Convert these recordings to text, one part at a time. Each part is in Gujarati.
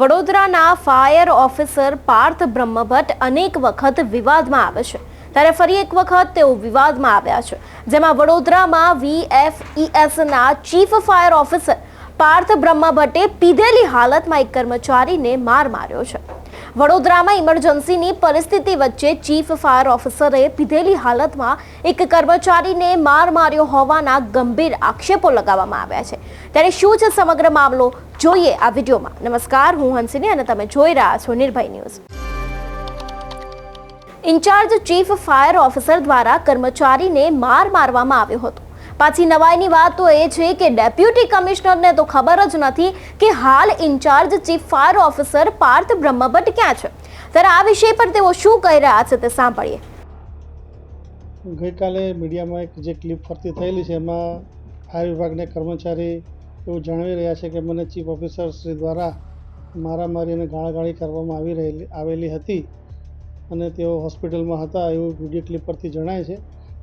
વડોદરાના ફાયર ઓફિસર પાર્થ બ્રહ્મભટ્ટ અનેક વખત વિવાદમાં આવે છે. ત્યારે ફરી એક વખત તેઓ વિવાદમાં આવ્યા છે. જેમાં વડોદરામાં વીએફઈએસના ચીફ ફાયર ઓફિસર પાર્થ બ્રહ્મભટ્ટે પીધેલી હાલતમાં એક કર્મચારીને માર માર્યો છે. વડોદરામાં ઇમરજન્સીની પરિસ્થિતિ વચ્ચે ચીફ ફાયર ઓફિસરે પીધેલી હાલતમાં એક કર્મચારીને માર માર્યો હોવાના ગંભીર આક્ષેપો લગાવવામાં આવ્યા છે. ત્યારે શું છે સમગ્ર મામલો? જોઈએ આ વિડીયોમાં. નમસ્કાર, હું હંસિની અને તમે જોઈ રહ્યા છો Nirbhay news. In-charge chief fire officer દ્વારા કર્મચારીને માર મારવામાં આવ્યો હતો. પાછી નવાઈની વાત તો એ છે કે ડેપ્યુટી કમિશનરને તો ખબર જ નથી કે હાલ in-charge chief fire officer Parth Brahmbhatt ક્યાં છે. ત્યારે આ વિષય પર તેઓ શું કહી રહ્યા છે તે સાંભળીએ. ગઈકાલે મીડિયામાં એક જે ક્લિપ ફરતી થયેલી છે, એમાં ફાયર વિભાગના કર્મચારી એવું જણાવી રહ્યા છે કે મને ચીફ ઓફિસર શ્રી દ્વારા મારામારી અને ગાળાગાળી કરવામાં આવી રહેલી આવેલી હતી અને તેઓ હોસ્પિટલમાં હતા એવું વીડિયો ક્લિપ પરથી જણાય છે.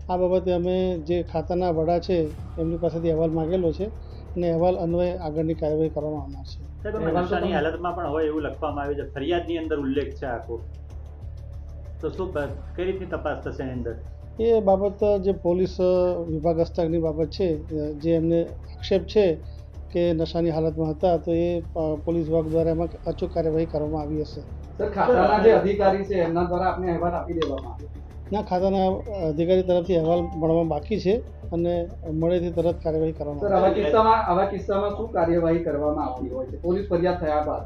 આ બાબતે અમે જે ખાતાના વડા છે એમની પાસેથી અહેવાલ માગેલો છે અને અહેવાલ અન્વયે આગળની કાર્યવાહી કરવામાં આવનાર છે. હાલતમાં પણ હોય એવું લખવામાં આવ્યું છે. ફરિયાદની અંદર ઉલ્લેખ છે આખો. તો શું કઈ રીતની તપાસ થશે એની અંદર? એ બાબત જે પોલીસ વિભાગ હસ્તકની બાબત છે જે એમને આક્ષેપ છે કે નશાની હાલતમાં હતા તો એ પોલીસ વિભાગ દ્વારા એમાં અચૂક કાર્યવાહી કરવામાં આવી હશે. સર ખાતાના જે અધિકારી છે એમના દ્વારા આપને અહેવાલ આપી દેવામાં આવ્યો? ના ખાતાના અધિકારી તરફથી અહેવાલ મળવા બાકી છે અને મળે તે તરત કાર્યવાહી કરવામાં આવા કિસ્સામાં આવા કિસ્સામાં શું કાર્યવાહી કરવામાં આવતી હોય છે? પોલીસ ફરિયાદ થયા બાદ?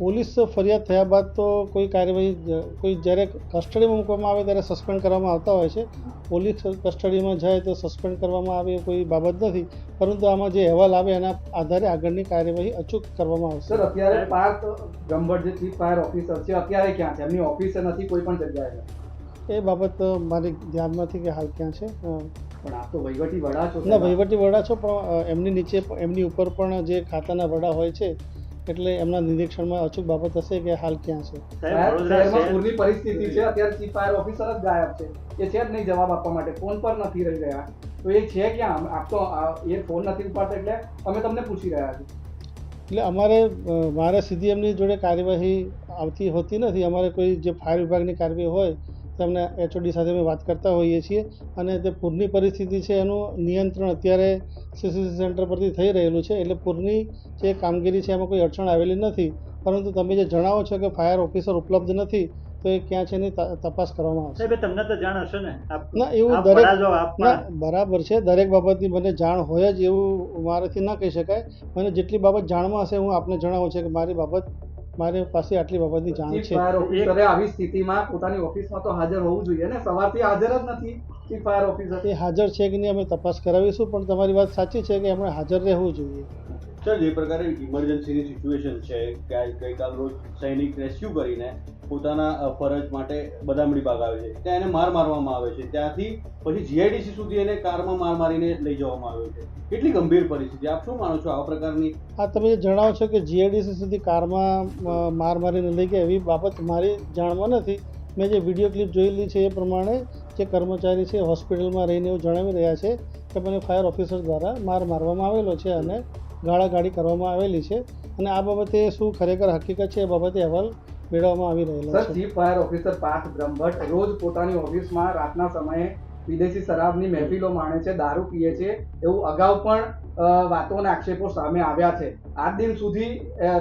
પોલીસ ફરિયાદ થયા બાદ તો કોઈ કાર્યવાહી કોઈ જ્યારે કસ્ટડીમાં મૂકવામાં આવે ત્યારે સસ્પેન્ડ કરવામાં આવતા હોય છે. પોલીસ કસ્ટડીમાં જાય તો સસ્પેન્ડ કરવામાં આવે કોઈ બાબત નથી. પરંતુ આમાં જે અહેવાલ આવે એના આધારે આગળની કાર્યવાહી અચૂક કરવામાં આવશે. સર અત્યારે પાર્થ બ્રહ્મભટ્ટ જે ચીફ ફાયર ઓફિસર છે અત્યારે ક્યાં છે? એમની ઓફિસ નથી કોઈ પણ જગ્યાએ એ બાબત મારી ધ્યાનમાંથી કે હાલ ક્યાં છે. પણ આપ તો વહીવટી વડા છો ના વહીવટી વડા છો પણ એમની નીચે એમની ઉપર પણ જે ખાતાના વડા હોય છે એટલે એમના નિરીક્ષણમાં અચૂક બાબત હશે કે હાલ ક્યાં છે? પૂરની પરિસ્થિતિ છે. અત્યારે ચીફ ફાયર ઓફિસર જ ગાયબ છે. એ છે જ નહીં જવાબ આપવા માટે. ફોન પર નથી રહી રહ્યા. તો એ છે ક્યાં? આપ તો એ ફોન નથી ઉપાડતા એટલે અમે તમને પૂછી રહ્યા છીએ. એટલે અમારે મારે સીધી એમની જોડે કાર્યવાહી આવતી હોતી નથી. અમારે કોઈ જે ફાયર વિભાગની કાર્યવાહી હોય તેમને એચઓડી સાથે અમે વાત કરતા હોઈએ છીએ અને તે પૂરની પરિસ્થિતિ છે એનું નિયંત્રણ અત્યારે સીસીસી સેન્ટર પરથી થઈ રહેલું છે એટલે પૂરની જે કામગીરી છે એમાં કોઈ અડચણ આવેલી નથી. પરંતુ તમે જે જણાવો છો કે ફાયર ઓફિસર ઉપલબ્ધ નથી તો એ ક્યાં છે એની તપાસ કરવામાં આવશે. સાહેબ તમને તો જાણ હશે ને? ના એવું દરેક ના બરાબર છે. દરેક બાબતની મને જાણ હોય જ એવું મારાથી ના કહી શકાય. મને જેટલી બાબત જાણમાં હશે હું આપને જણાવું છે કે મારી બાબત મારી પાસે આટલી બાબતની જાણ છે. ઓફિસરે આવી સ્થિતિમાં પોતાની ઓફિસમાં તો હાજર હોવું જોઈએ ને? સવારથી હાજર જ નથી ચીફ ફાયર ઓફિસર. એ હાજર છે કે નહીં અમે તપાસ કરાવીશું પણ તમારી વાત સાચી છે કે એમણે હાજર રહેવું જોઈએ. સર જે પ્રકારે ઇમરજન્સીની સિચ્યુએશન છે. ગઈકાલ રોજ સૈનિક રેસ્ક્યુ કરીને પોતાના ફરજ માટે બદામડી બાગ આવે છે. ત્યાં એને માર મારવામાં આવે છે. ત્યાંથી પછી જીઆઈડીસી સુધી એને કારમાં માર મારીને લઈ જવામાં આવ્યો છે. કેટલી ગંભીર પરિસ્થિતિ. આપ શું માનો છો આ પ્રકારની? આ તમે જણાવો છો કે જીઆઈડીસી સુધી કારમાં માર મારીને લઈ ગયા, એવી બાબત મારી જાણમાં નથી. મેં જે વીડિયો ક્લિપ જોયેલી છે એ પ્રમાણે જે કર્મચારી છે હોસ્પિટલમાં રહીને એવું જણાવી રહ્યા છે કે મને ફાયર ઓફિસર દ્વારા માર મારવામાં આવેલો છે અને ગાળાગાળી કરવામાં આવેલી છે. અને આ બાબતે શું ખરેખર હકીકત છે એ બાબતે અહેવાલ મેળવવામાં આવી રહેલો sir chief fire officer Parth Brahmbhatt રોજ પોતાની ઓફિસમાં રાતના સમયે વિદેશી શરાબની મહેફિલો માણે છે દારૂ પીએ છે એવું અગાઉ પણ વાતો અને આક્ષેપો સામે આવ્યા છે. આજ દિન સુધી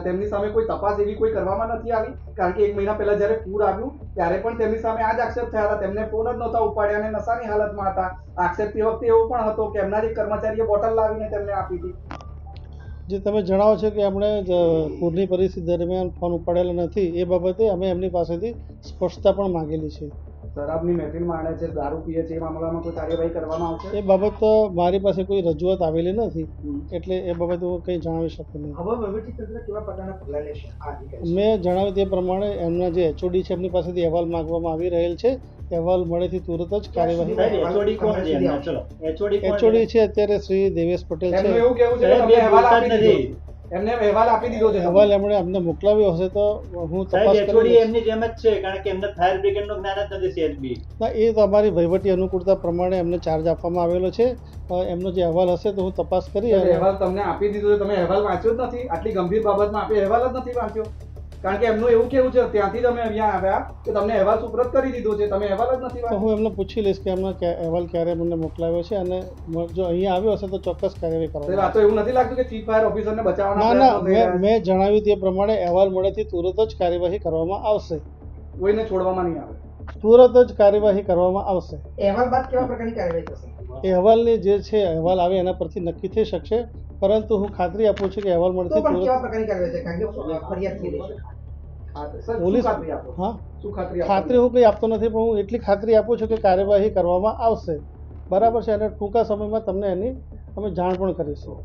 તેમની સામે કોઈ તપાસ એવી કોઈ કરવામાં નથી આવી? કારણ કે એક મહિના પહેલા જ્યારે પૂર આવ્યું ત્યારે પણ તેમની સામે આ જ આક્ષેપ થયા હતા. તેમને ફોન જ નહોતા ઉપાડ્યા અને નશાની હાલતમાં હતા. આક્ષેપ તે વખતે એવો પણ હતો કે એમના જે કર્મચારીએ બોટલ લાવીને તેમને આપી હતી. જે તમે જણાવો છો કે એમણે પૂરની પરિસ્થિતિ દરમિયાન ફોન ઉપાડેલો નથી એ બાબતે અમે એમની પાસેથી સ્પષ્ટતા પણ માંગેલી છે. શરાબની મહેફિલ માણે છે દારૂ પીએ છે એ મામલામાં કોઈ કાર્યવાહી કરવામાં આવશે? એ બાબત મારી પાસે કોઈ રજૂઆત આવેલી નથી એટલે એ બાબતે હું કંઈ જણાવી શકું નહીં. મેં જણાવ્યું તે પ્રમાણે એમના જે એચઓડી છે એમની પાસેથી અહેવાલ માંગવામાં આવી રહેલ છે. અહેવાલ મળેથી તુરત જ કાર્યવાહી છે છે? એચઓડી છે? અત્યારે શ્રી દેવેશ પટેલ છે. છે. એમને અહેવાલ આપી દીધો. છે. અહેવાલ એમણે અમને મોકલાવ્યો હશે તો હું તપાસ એચઓડી કરી એમની જેમ જ છે કારણ કે એમને ફાયર બ્રિગેડનો જ્ઞાન જ નથી સીએચબી ના એ તો અમારી વહીવટી અનુકૂળતા પ્રમાણે એમને ચાર્જ આપવામાં આવેલો છે. એમનો જે અહેવાલ હશે તો હું તપાસ કરી અને અહેવાલ તમને આપી દીધો તમે અહેવાલ વાંચ્યો જ નથી. આટલી ગંભીર બાબતમાં આપે અહેવાલ જ નથી વાંચ્યો. કારણ કે એમનું એવું કેવું છે ત્યાંથી તમે અહીંયા આવ્યા કે તમને અહેવાલ સુપ્રત કરી દીધો છે. તમે અહેવાલ જ નથી હું એમને પૂછી લઈશ કે એમનો અહેવાલ ક્યારે મને મોકલાવ્યો છે અને જો અહીંયા આવ્યો હશે તો ચોક્કસ કાર્યવાહી સાહેબ, તો એવું નથી લાગતું કે ચીફ ફાયર ઓફિસરને ના બચાવવાના ના ના મેં જણાવ્યું તે પ્રમાણે અહેવાલ મળેથી તુરત જ કાર્યવાહી કરવામાં આવશે. કોઈને છોડવામાં નહીં આવે. તુરત જ કાર્યવાહી કરવામાં આવશે. અહેવાલ બાદ કેવા પ્રકારની કાર્યવાહી થશે? અહેવાલની જે છે અહેવાલ આવે એના પરથી નક્કી થઈ શકશે. પરંતુ હું ખાતરી આપું છું કે અહેવાલ મળશે પોલીસ ખાતરી. હા. શું ખાતરી આપો ખાતરી હું કંઈ આપતો નથી પણ હું એટલી ખાતરી આપું છું કે કાર્યવાહી કરવામાં આવશે. બરાબર છે અને ટૂંકા સમયમાં તમને એની અમે જાણ પણ કરીશું.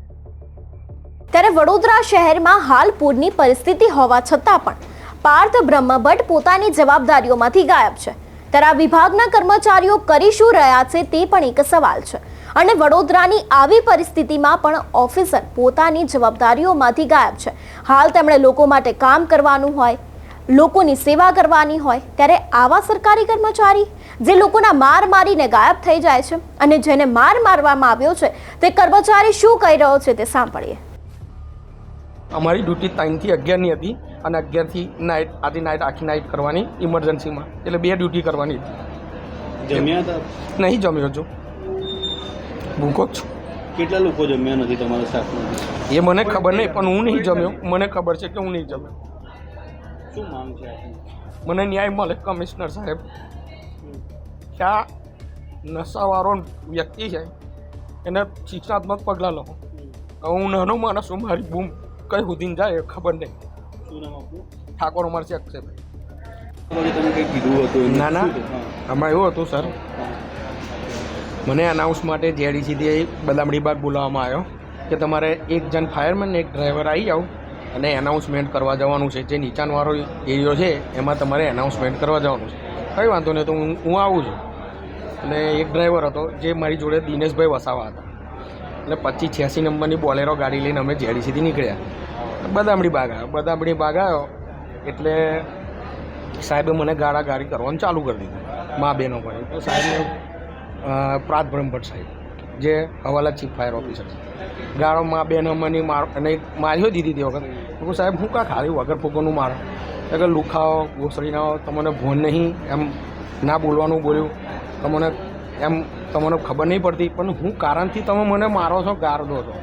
ત્યારે વડોદરા શહેરમાં હાલ પૂરની પરિસ્થિતિ હોવા છતાં પણ પાર્થ બ્રહ્મભટ્ટ પોતાની જવાબદારીઓમાંથી ગાયબ છે. ત્યારે આ વિભાગના કર્મચારીઓ કરી શું રહ્યા છે તે પણ એક સવાલ છે. અને વડોદરાની આવી પરિસ્થિતિમાં પણ ઓફિસર પોતાની જવાબદારીઓમાંથી ગાયબ છે. હાલ તેમણે લોકો માટે કામ કરવાનું હોય, લોકોની સેવા કરવાની હોય, ત્યારે આવા સરકારી કર્મચારી, જે લોકોના માર મારીને ગાયબ થઈ જાય છે અને જેને માર મારવામાં આવ્યો છે, તે કર્મચારી શું કહી રહ્યો છે તે સાંભળીએ. અમારી ડ્યુટી ત્રણથી અગિયારની હતી અને અગિયારથી નાઇટ આધી નાઇટ આખી નાઇટ કરવાની ઇમરજન્સીમાં એટલે બે ડ્યુટી કરવાની હતી. જમ્યા હતા? નહીં જમ્યો છું. જ છું. કેટલા લોકો જમ્યા નથી તમારા સ્ટાફમાંથી એ મને ખબર નહીં પણ હું નહીં જમ્યો. મને ખબર છે કે હું નહીં જમ્યો. શું માંગ છે મને ન્યાય મળે કમિશનર સાહેબ. આ નશાવાળો વ્યક્તિ છે એને શિક્ષાત્મક પગલાં લો. હું નાનો માણસ હું મારી બૂમ. કઈ સુધીને જાય ખબર નહીં. શું નામ આપનું? ઠાકોર અમાર છે અક્ષય વળી તમે કંઈક કીધું હતું ના ના. આમાં એવું હતું સર. મને અનાઉન્સ માટે જેડીસીથી બદામડી બાગ બોલાવવામાં આવ્યો કે તમારે એક જણ ફાયરમેન ને એક ડ્રાઈવર આવી જાઓ અને એનાઉન્સમેન્ટ કરવા જવાનું છે. જે નીચાણવાળો એરિયો છે એમાં તમારે એનાઉન્સમેન્ટ કરવા જવાનું છે. કંઈ વાંધો નહીં તો હું હું આવું છું. અને એક ડ્રાઈવર હતો જે મારી જોડે દિનેશભાઈ વસાવા હતા. એટલે પચીસ છ્યાસી નંબરની બોલેરો ગાડી લઈને અમે જેડીસીથી નીકળ્યા. બદામડી બાગ આવ્યો. બદામડી બાગ આવ્યો એટલે સાહેબે મને ગાળા ગાડી કરવાનું ચાલુ કરી દીધું, મા બહેનો પણ. તો સાહેબને પ્રાત બ્રહ્મભટ્ટ સાહેબ, જે હવાલા ચીફ ફાયર ઓફિસર. ગાળો મા બહેનો મને માર, અને માર્યો દીધી તે વખત. હું સાહેબ, હું કાં ખાલી વગર ફૂકોનું મારો એટલે લુખાઓ ઘોસડીના તમને ભોન નહીં. એમ ના બોલવાનું બોલ્યું. તમને એમ તમને ખબર નહીં પડતી, પણ હું કારણથી તમે મને મારો છો ગાર દો છો.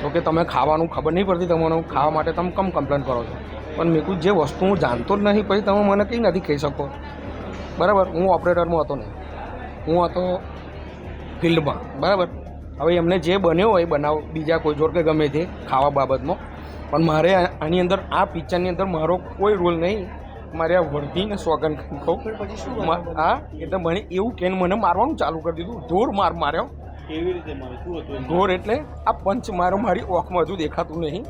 તો કે તમે ખાવાનું ખબર નહીં પડતી તમને ખાવા માટે તમે કમ કમ્પ્લેન કરો છો? પણ મેં કહ્યું જે વસ્તુ હું જાણતો જ નહીં, પછી તમે મને કંઈ નથી કહી શકો. બરાબર? હું ઓપરેટરમાં હતો નહીં હું હતો ફિલ્ડમાં. બરાબર? હવે એમને જે બન્યો હોય બનાવ, બીજા કોઈ જોડ કે ગમે તે ખાવા બાબતમાં પણ મારે આની અંદર, આ પિક્ચરની અંદર મારો કોઈ રોલ નહીં. મારે આ વર્ધીને સોગન કહું. હા એટલે મને એવું કે મને મારવાનું ચાલુ કરી દીધું. ધોર માર માર્યો. કેવી રીતે? ઘોર એટલે આ પંચ મારો મારી ઓખમાં હજુ દેખાતું નહીં.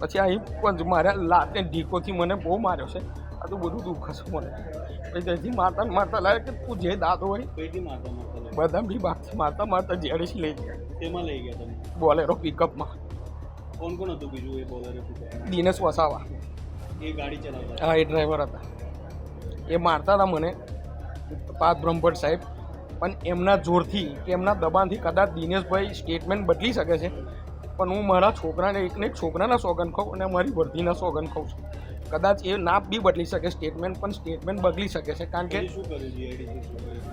પછી અહીં પંચ માર્યા લાતે ઢીકોથી મને બહુ માર્યો છે. આ તો બધું દુઃખ છે મને. પછી ત્યાંથી મારતા ને મારતા લાગે કે તું જે દાદો હોય બધા બી બાગથી મારતા મારતા જેડીસી લઈ ગયા. તેમાં લઈ ગયા તમે? બોલેરો પિકઅપમાં કોણ કોણ હતું બીજું એ બોલેરો દિનેશ વસાવા. એ ગાડી ચલાવતા હા એ ડ્રાઈવર હતા. એ મારતા હતા મને પાત બ્રહ્મભટ્ટ સાહેબ. પણ એમના જોરથી કે એમના દબાણથી કદાચ દિનેશભાઈ સ્ટેટમેન્ટ બદલી શકે છે. પણ હું મારા છોકરાને એકને એક છોકરાના સોગન ખાઉં અને મારી વર્ધીના સોગન ખાઉં છું. કદાચ એ ના બી બદલી શકે સ્ટેટમેન્ટ પણ સ્ટેટમેન્ટ બદલી શકે છે. કારણ કે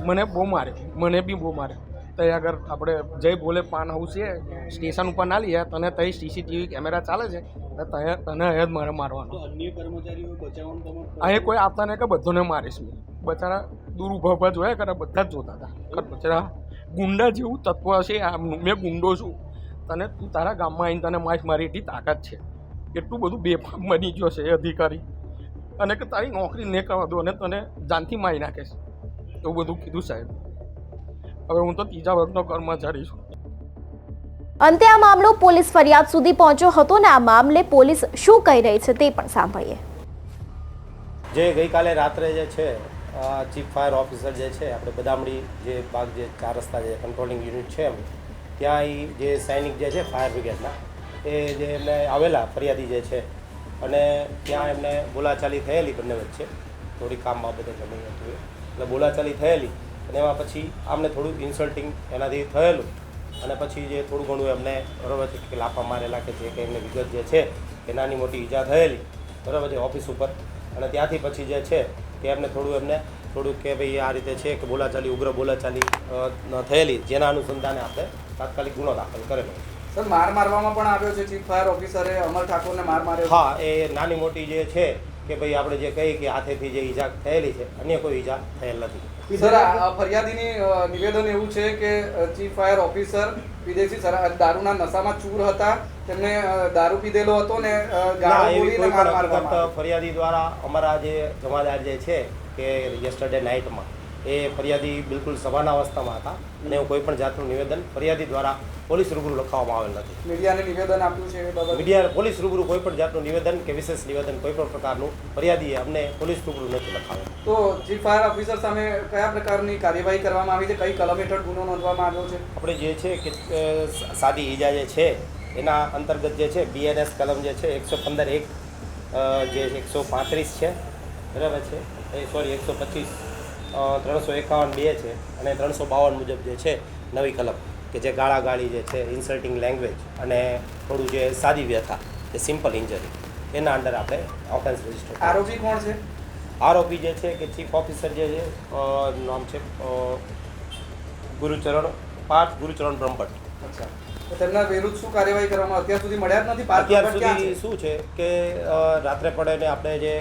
મને બહુ મારે મને બી બહુ માર્યો તઈ આગળ આપણે જય બોલે પાન હાઉસ છે સ્ટેશન ઉપર ના લઈએ તને તઈ સીસીટીવી કેમેરા ચાલે છે તો તને તને અહીંયા જ મારે મારવાનો. અન્ય કર્મચારીઓ બચાવવાનું અહીં કોઈ આપતા નહીં કે બધાને મારીશ મેં. બચારા દૂર ઊભા ઊભા જોયા કરે બધા જ જોતા હતા. બચારા ગુંડા જેવું તત્વ છે આમનું મેં ગુંડો છું. તને તું તારા ગામમાં આવીને તને માછ મારી એટલી તાકાત છે. એટલું બધું બેફામ બની ગયો છે એ અધિકારી. અને કે તારી નોકરી નહીં કરવા દો અને તને જાનથી મારી નાખે છે. એવું બધું કીધું સાહેબ. હવે હું તો ત્રીજા વર્ગનો કર્મચારી છું. અંતે આ મામલો પોલીસ ફરિયાદ સુધી પહોંચ્યો હતો ને આ મામલે પોલીસ શું કહી રહી છે તે પણ સાંભળીએ. જે ગઈકાલે રાત્રે જે છે ચીફ ફાયર ઓફિસર જે છે આપણે બદામડી જે ભાગ જે ચાર રસ્તા જે કંટ્રોલિંગ યુનિટ છે એમ ત્યાં ઈ જે સૈનિક જે છે ફાયર બ્રિગેડના એ જે એમને આવેલા ફરિયાદી જે છે અને ત્યાં એમને બોલાચાલી થયેલી બંને વચ્ચે થોડી કામ બાબતે જમી હતું એટલે બોલાચાલી થયેલી અને એમાં પછી આમને થોડું ઇન્સલ્ટિંગ એનાથી થયેલું. અને પછી જે થોડું ઘણું એમને બરાબર છે કે લાફા મારેલા કે જે કંઈ એમને વિગત જે છે એ નાની મોટી ઈજા થયેલી. બરાબર છે ઓફિસ ઉપર. અને ત્યાંથી પછી જે છે કે એમને થોડું એમને થોડું કે ભાઈ આ રીતે છે કે બોલાચાલી ઉગ્ર બોલાચાલી થયેલી. જેના અનુસંધાને આપણે તાત્કાલિક ગુનો દાખલ કરેલો. સર માર મારવામાં પણ આવ્યો છે ચીફ ફાયર ઓફિસરે? અમર ઠાકોરને માર માર્યો હા એ નાની મોટી જે છે કે ભાઈ આપણે જે કહીએ કે હાથેથી જે ઈજા થયેલી છે અન્ય કોઈ ઈજા થયેલ નથી. સર ફરિયાદીની નિવેદન એવું છે કે ચીફ ફાયર ઓફિસર વિદેશી દારૂના નશામાં ચૂર હતા તેમને દારૂ પીધેલો હતો ને. ફરિયાદી દ્વારા અમારા જે જમાદાર જે છે કે યસ્ટરડે નાઇટમાં એ ફરિયાદી બિલકુલ સભાના અવસ્થામાં હતા અને એવું કોઈ પણ જાતનું નિવેદન ફરિયાદી દ્વારા પોલીસ રૂબરૂ લખાવવામાં આવેલ નથી. મીડિયાને નિવેદન આપ્યું છે મીડિયા પોલીસ રૂબરૂ કોઈ પણ જાતનું નિવેદન કે વિશેષ નિવેદન કોઈ પણ પ્રકારનું ફરિયાદીએ અમને પોલીસ રૂબરૂ નથી લખાવેલ. તો ચીફ ફાયર ઓફિસર સામે કયા પ્રકારની કાર્યવાહી કરવામાં આવી છે? કઈ કલમ હેઠળ ગુનો નોંધવામાં આવ્યો છે? આપણે જે છે કે સાદી ઈજા જે છે એના અંતર્ગત જે છે બીએનએસ કલમ જે છે એકસો પંદર એક જે એકસો પાંત્રીસ છે બરાબર છે? એ સોરી એકસો પચીસ. ત્રણસો એકાવન બે છે અને ત્રણસો બાવન મુજબ જે છે નવી કલમ કે જે ગાળાગાળી જે છે ઇન્સલ્ટિંગ લેંગ્વેજ અને થોડું જે સાદી વ્યથા જે સિમ્પલ ઇન્જરી એના અંડર આપણે ઓફેન્સ રજિસ્ટર આરોપી કોણ છે? આરોપી જે છે કે ચીફ ઓફિસર જે છે નામ છે ગુરુચરણ પાર્થ ગુરુચરણ બ્રહ્મભટ્ટ. અચ્છા. તેમના વિરુદ્ધ શું કાર્યવાહી કરવામાં અત્યાર સુધી મળ્યા જ નથી? અત્યાર સુધી શું છે કે રાત્રે પડે ને આપણે જે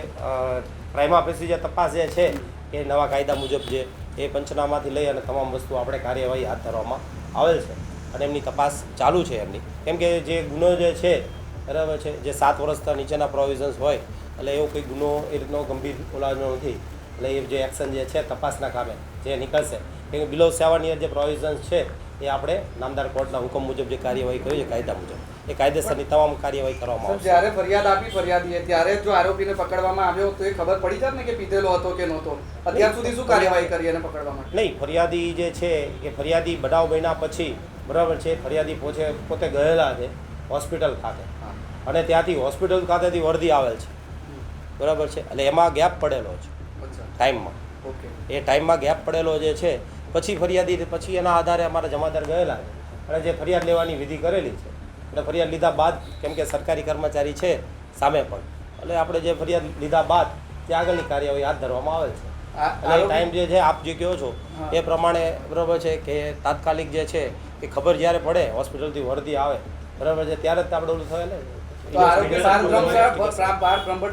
પ્રાઇમા પેસી જે તપાસ જે છે એ નવા કાયદા મુજબ જે એ પંચનામાથી લઈ અને તમામ વસ્તુ આપણે કાર્યવાહી હાથ ધરવામાં આવેલ છે અને એમની તપાસ ચાલુ છે એમની. કેમ કે જે ગુનો જે છે, બરાબર છે, જે સાત વર્ષના નીચેના પ્રોવિઝન્સ હોય, એટલે એવો કોઈ ગુનો એ રીતનો ગંભીર ઓલાજનો નથી. એટલે એ જે એક્શન જે છે તપાસના કામે જે નીકળશે. કે બિલો સેવન યર જે પ્રોવિઝન્સ છે, એ આપણે નામદાર કોર્ટના હુકમ મુજબ જે કાર્યવાહી કરી છે, કાયદા મુજબ. એ કાયદેસરની તમામ કાર્યવાહી કરવામાં આવશે. જ્યારે ફરિયાદ આપી ફરિયાદીએ ત્યારે જો આરોપીને પકડવામાં આવ્યો તો એ ખબર પડી જાત ને કે પીધેલો હતો કે નહોતો? અત્યાર સુધી શું કાર્યવાહી કરી એને પકડવા માટે? નહીં ફરિયાદી જે છે એ ફરિયાદી બનાવ બન્યા પછી બરાબર છે ફરિયાદી પોતે પોતે ગયેલા છે હોસ્પિટલ ખાતે. અને ત્યાંથી હોસ્પિટલ ખાતેથી વર્દી આવેલ છે. બરાબર છે એટલે એમાં ગેપ પડેલો છે ટાઈમમાં. ઓકે. એ ટાઈમમાં ગેપ પડેલો જે છે પછી ફરિયાદી પછી એના આધારે અમારા જમાદાર ગયેલા છે. અને જે ફરિયાદ લેવાની વિધિ કરેલી છે એટલે ફરિયાદ લીધા બાદ કેમ કે સરકારી કર્મચારી છે સામે પણ. એટલે આપણે જે ફરિયાદ લીધા બાદ તે આગળની કાર્યવાહી હાથ ધરવામાં આવે છે. અને ટાઈમ જે છે આપ જે કહો છો એ પ્રમાણે બરાબર છે કે તાત્કાલિક જે છે એ ખબર જ્યારે પડે હોસ્પિટલથી વર્દી આવે બરાબર છે ત્યારે જ આપણે ઓલું થાય ને તો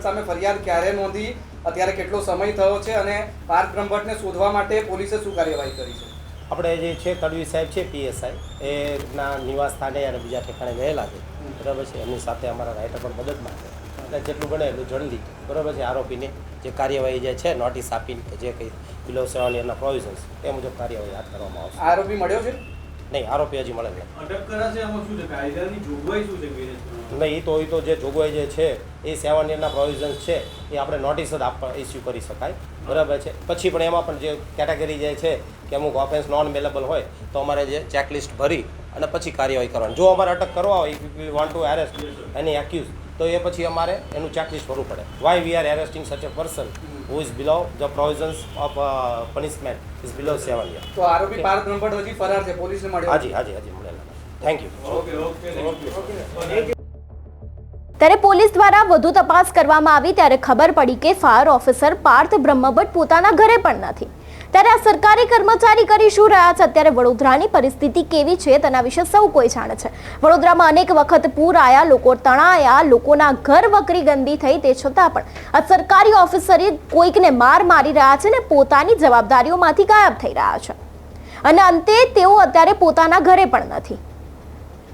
સામે ફરિયાદ ક્યારે નોંધી અત્યારે કેટલો સમય થયો છે અને પાર્થ બ્રહ્મભટ્ટને શોધવા માટે પોલીસે શું કાર્યવાહી કરી છે? આપણે જે છે તડવી સાહેબ છે પીએસઆઈ એના નિવાસ સ્થાને અને બીજા ઠેકાણે ગયેલા છે. બરાબર છે? એમની સાથે અમારા રાઇટર પણ મદદ માંગે. એટલે જેટલું બને એટલું જલ્દી. બરાબર છે? આરોપીને જે કાર્યવાહી જે છે નોટિસ આપીને જે કંઈ બિલો સેવાની એના પ્રોવિઝન્સ એ મુજબ કાર્યવાહી હાથ કરવામાં આવશે. આરોપી મળ્યો છે? નહીં આરોપી હજી મળે નહીં નહીં તો એ તો જે જોગવાઈ જે છે એ સેવન યરના પ્રોવિઝન્સ છે એ આપણે નોટિસ જ આપવા ઇસ્યુ કરી શકાય. બરાબર છે? પછી પણ એમાં પણ જે કેટેગરી જે છે કે અમુક ઓફેન્સ નોન અવેલેબલ હોય તો અમારે જે ચેકલિસ્ટ ભરી અને પછી કાર્યવાહી કરવાની. જો અમારે અટક કરવા હોય we want to arrest any accused તો એ પછી અમારે એનું ચેકલિસ્ટ ભરવું પડે. Y we are arresting such a person who is below the provisions of punishment is below seven year તો આરોપી પાર્થ બ્રહ્મભટ્ટ હજી ફરાર છે પોલીસને મળ્યો. હાજી હાજી હાજી મળેલા થેન્ક યુ ઓકે ઓકે ત્યારે પોલીસ દ્વારા વધુ તપાસ કરવામાં આવી ત્યારે ખબર પડી કે ફાયર ઓફિસર પાર્થ બ્રહ્મભટ્ટ પોતાના ઘરે પણ નથી. ત્યારે આ સરકારી કર્મચારી કરી શું રહ્યા છે? અત્યારે વડોદરાની પરિસ્થિતિ કેવી છે? તેના વિશે સૌ કોઈ જાણે છે. વડોદરામાં અનેક વખત પૂર આયા, લોકો તણાયા, લોકોના ઘર વકરી ગંદી થઈ તે છતાં પણ આ સરકારી ઓફિસરે કોઈકને માર મારી રહ્યા છે ને પોતાની જવાબદારીઓમાંથી ગાયબ થઈ રહ્યા છે. અને અંતે તેઓ અત્યારે પોતાના ઘરે પણ નથી.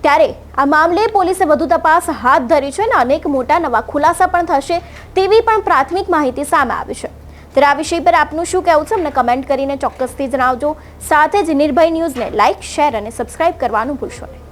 ત્યારે આ મામલે પોલીસે વધુ તપાસ હાથ ધરી છે અને અનેક મોટા નવા ખુલાસા પણ થશે તેવી પણ પ્રાથમિક માહિતી સામે આવી છે. ત્યારે આ વિષય પર આપનું શું કહેવું છે? અમને કમેન્ટ કરીને ચોક્કસથી જણાવજો. સાથે જ નિર્ભય ન્યૂઝને લાઇક શેર અને સબસ્ક્રાઇબ કરવાનું ભૂલશો નહીં.